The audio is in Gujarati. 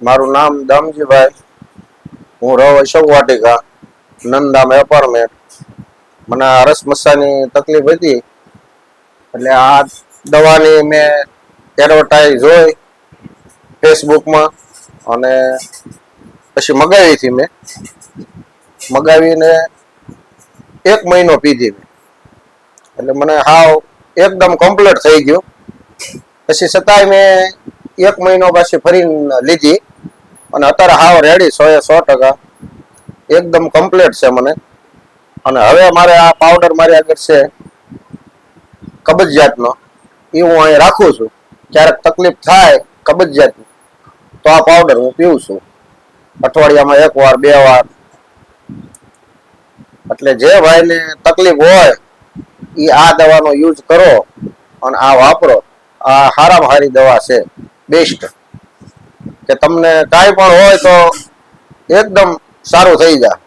મારું નામ દામજીભાઈ. હું રહું અશોક વાટિકા નંદામ એપાર્ટમેન્ટ મને આ રસ તકલીફ હતી. એટલે આ દવાની મેં એડવર્ટાઈઝ જોઈ ફેસબુકમાં અને પછી મગાવી હતી મેં. મગાવીને એક મહિનો પીધી મેં. એટલે મને હાવ એકદમ કમ્પ્લીટ થઈ ગયું. પછી છતાંય મેં એક મહિનો પછી ફરીને લીધી. અને અત્યારે હાવ રેડી સો એ સો ટકા. એકદમ કમ્પ્લીટ છે મને. અને હવે મારે આ પાવડર મારી આગળ છે, કબજિયાતનો. એ હું અહીં રાખું છું. ક્યારેક તકલીફ થાય કબજિયાતની. તો આ પાવડર હું પીવું છું. અઠવાડિયામાં એક વાર, બે વાર. એટલે જે ભાઈને તકલીફ હોય એ આ દવાનો યુઝ કરો અને આ વાપરો. આ હારામાં હારી દવા છે. બેસ્ટ. કે તમને કાંઈ પણ હોય તો એકદમ સારું થઈ જાય.